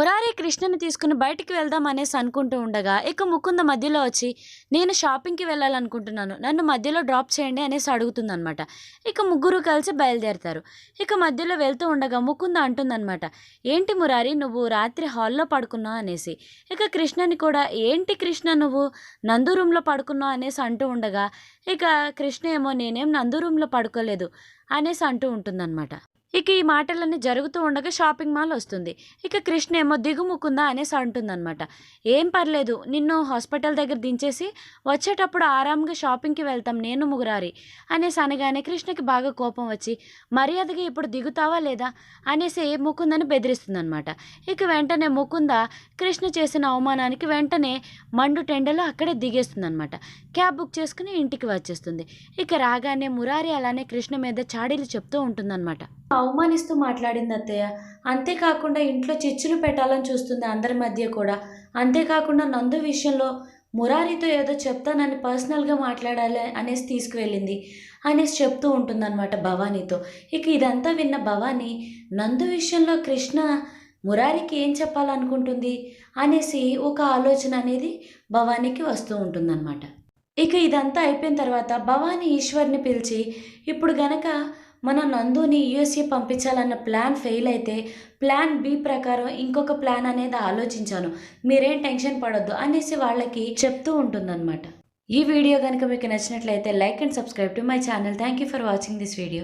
మురారి కృష్ణని తీసుకుని బయటికి వెళ్దాం అనేసి అనుకుంటూ ఉండగా ఇక ముకుంద మధ్యలో వచ్చి నేను షాపింగ్కి వెళ్ళాలనుకుంటున్నాను నన్ను మధ్యలో డ్రాప్ చేయండి అనేసి అడుగుతుందనమాట. ఇక ముగ్గురు కలిసి బయలుదేరుతారు. ఇక మధ్యలో వెళ్తూ ఉండగా ముకుంద అంటుందనమాట ఏంటి మురారి నువ్వు రాత్రి హాల్లో పడుకున్నావు? అనేసి. ఇక కృష్ణని కూడా ఏంటి కృష్ణ నువ్వు నందు రూమ్లో పడుకున్నావు? అనేసి అంటూ ఉండగా ఇక కృష్ణ ఏమో నేనేం నందు రూమ్లో పడుకోలేదు అనేసి అంటూ ఉంటుందన్నమాట ఇక ఈ మాటలన్నీ జరుగుతూ ఉండగా షాపింగ్ మాల్ వస్తుంది. ఇక కృష్ణ ఏమో దిగుముకుందా అనేసి అంటుందన్నమాట. ఏం పర్లేదు నిన్ను హాస్పిటల్ దగ్గర దించేసి వచ్చేటప్పుడు ఆరాంగా షాపింగ్కి వెళ్తాం నేను ముగురారి అనేసి అనగానే కృష్ణకి బాగా కోపం వచ్చి మర్యాదగా ఇప్పుడు దిగుతావా లేదా అనేసి ముకుందని బెదిరిస్తుందన్నమాట. ఇక వెంటనే ముకుంద కృష్ణ చేసిన అవమానానికి వెంటనే మండు టెండలో అక్కడే దిగేస్తుందన్నమాట. క్యాబ్ బుక్ చేసుకుని ఇంటికి వచ్చేస్తుంది. ఇక రాగానే మురారి అలానే కృష్ణ మీద చాడీలు చెప్తూ ఉంటుందన్నమాట. అవమానిస్తూ మాట్లాడింది అత్తయ్య. అంతేకాకుండా ఇంట్లో చిచ్చులు పెట్టాలని చూస్తుంది అందరి మధ్య కూడా. అంతేకాకుండా నందు విషయంలో మురారితో ఏదో చెప్తానని పర్సనల్గా మాట్లాడాలి అనేసి తీసుకువెళ్ళింది. అనేసి చెప్తూ ఉంటుందన్నమాట భవానీతో. ఇక ఇదంతా విన్న భవానీ నందు విషయంలో కృష్ణ మురారికి ఏం చెప్పాలనుకుంటుంది అనేసి ఒక ఆలోచన అనేది భవానీకి వస్తూ ఉంటుందన్నమాట. ఇక ఇదంతా అయిపోయిన తర్వాత భవానీ ఈశ్వర్ని పిలిచి ఇప్పుడు గనక మన నందుని యుఎస్ఏ పంపించాలన్న ప్లాన్ ఫెయిల్ అయితే ప్లాన్ బి ప్రకారం ఇంకొక ప్లాన్ అనేది ఆలోచించాను. మీరేం టెన్షన్ పడొద్దు అనేసి వాళ్ళకి చెప్తూ ఉంటుందన్నమాట. ఈ వీడియో కనుక మీకు నచ్చినట్లయితే like and subscribe to my channel. Thank you for watching this video.